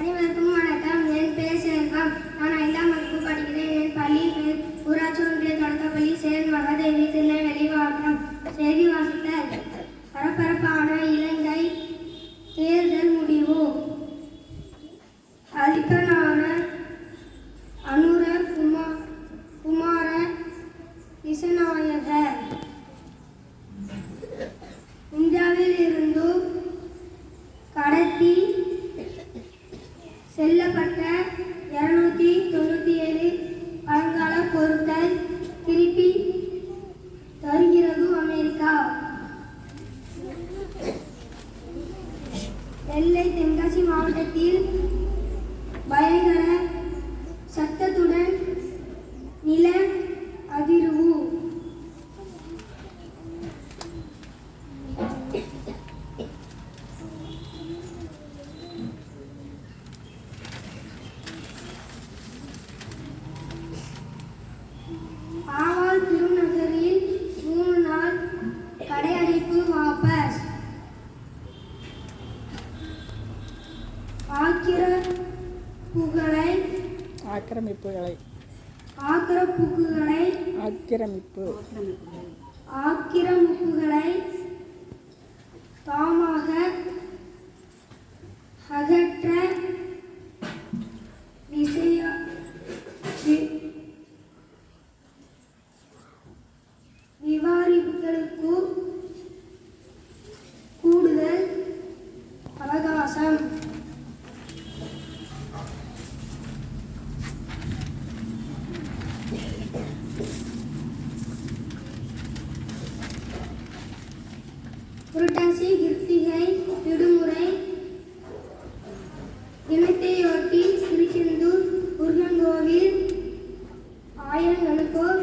அனைவருக்கும் வணக்கம் என் பேர் செல்வம் நான் ஐந்தாம் வகுப்பு படிக்கிறேன். என் பள்ளி பேர் ஊராட்சி ஒன்றிய தொடக்கப்பள்ளி. சேர் மகாதேவி திருநெல்வேலி மாவட்டம் செய்தி வாசித்தல். பரபரப்பான இலங்கை தேர்தல் முடிவு. அதிபரான அனுர குமார் குமார திசநாயக நெல்லை தென்காசி மாவட்டத்தில் பயங்கர சத்தத்துடன் நில ஆக்கிரப்புகளை ஆக்கிரமிப்புகளை. ஆக்கிரப்புகளை ஆக்கிரமிப்பு. ஆக்கிரமிப்புகளை தாமாக அகற்ற விசைய விவாரிப்புகளுக்கு புரட்டாசி கிருத்திகை விடுமுறை தினத்தையொட்டி திருச்செந்தூர் முருகன் கோவில். ஆயிரம் அனுப்போர்